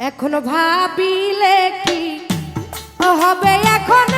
এখনও ভাবিলে কি হবে? এখন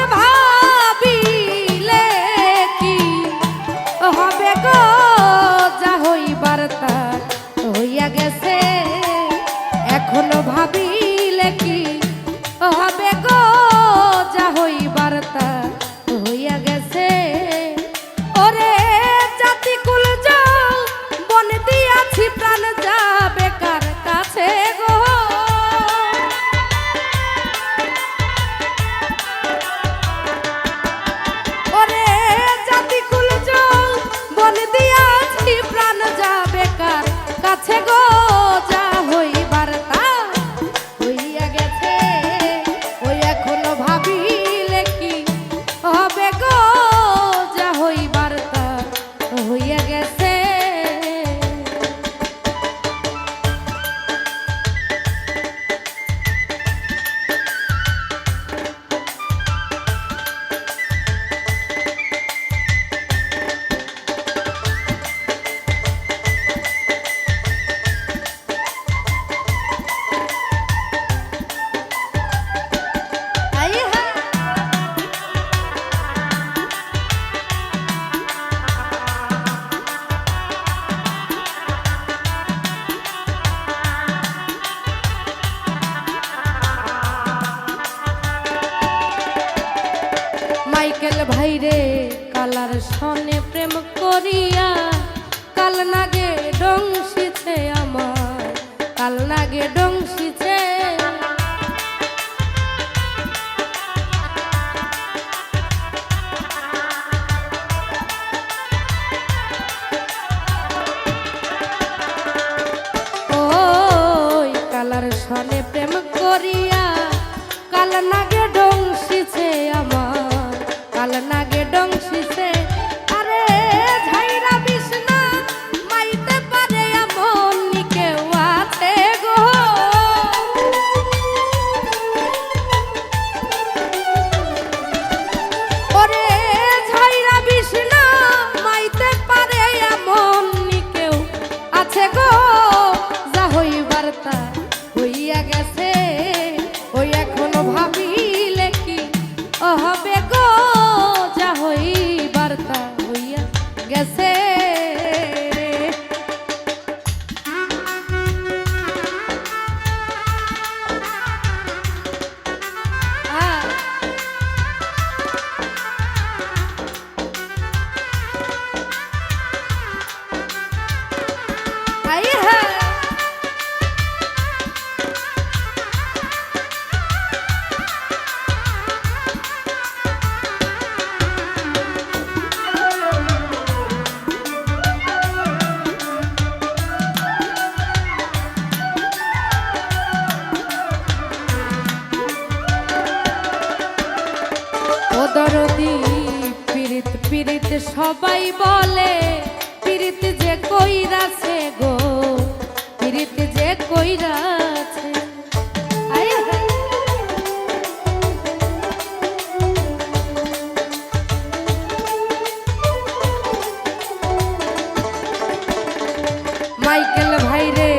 ভাইরে কালার সনে প্রেম করিয়া কাল নাগে ডংসিছে আমার কাল নাগে ডংসিছে Gazeta. সবাই বলে পীড়িত যে কইরাছে গো পীড়িত যে কইরাছে। মাইকেল ভাইরে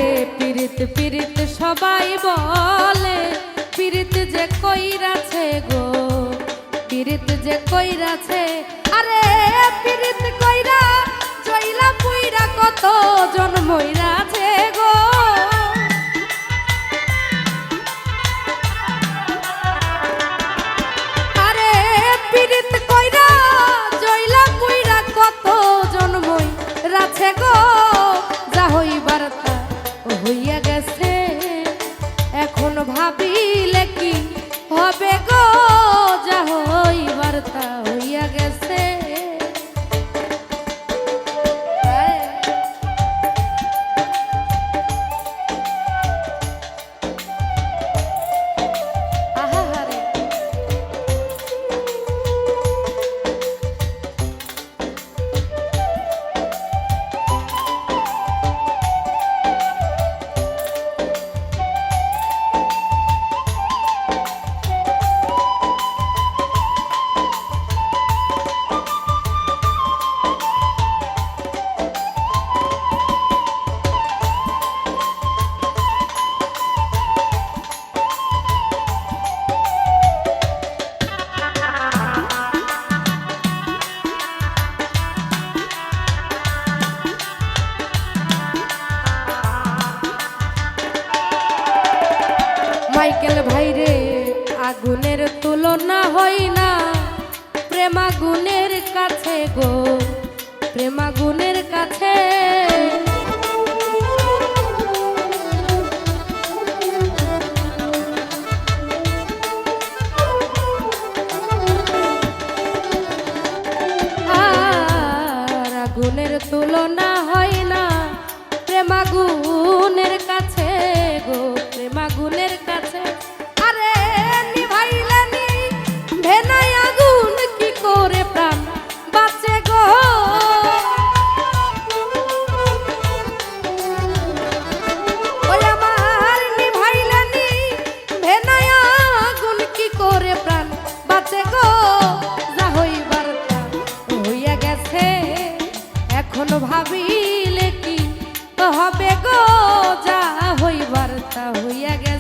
রে পীড়িত সবাই বলে পীড়িত যে কইরাছে গো পীড়িত যে কইরাছে। とう。হাইরে আগুনের তুলনা হই না। প্রেমাগুনের কাছে গো প্রেমাগুনের কাছে। এখন ভাবিলে কি? হবে গো যা হইবার তা হইয়া গেছে।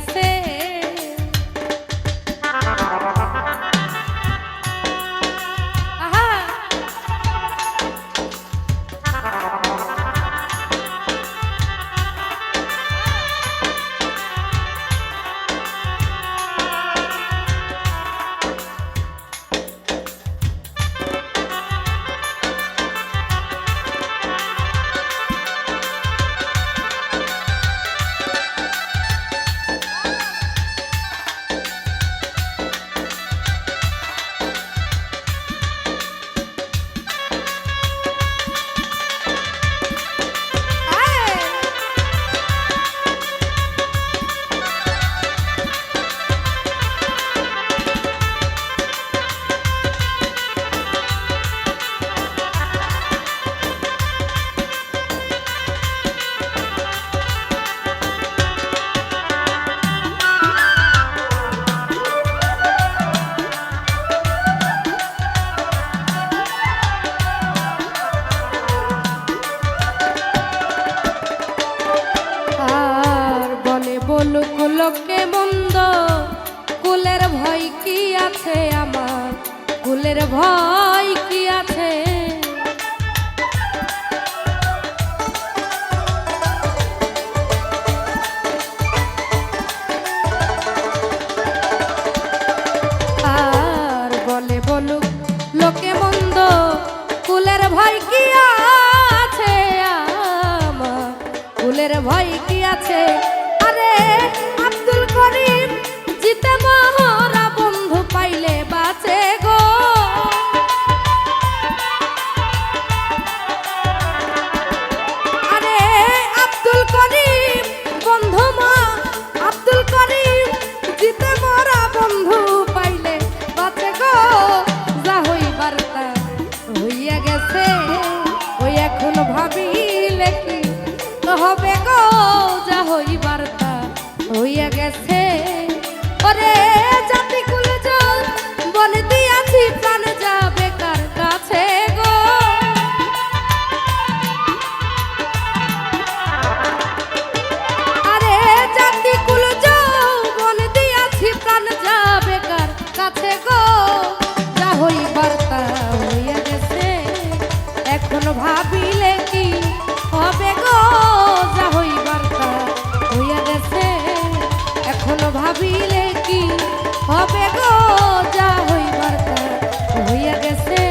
আছে আমার। ফুলের ভয় কি আছে? আর বলে বলুক, লোকে মন্দ, ফুলের ভয় কি আছে আমার? ফুলের ভয় কি আছে? গেছে ওরে গেছে।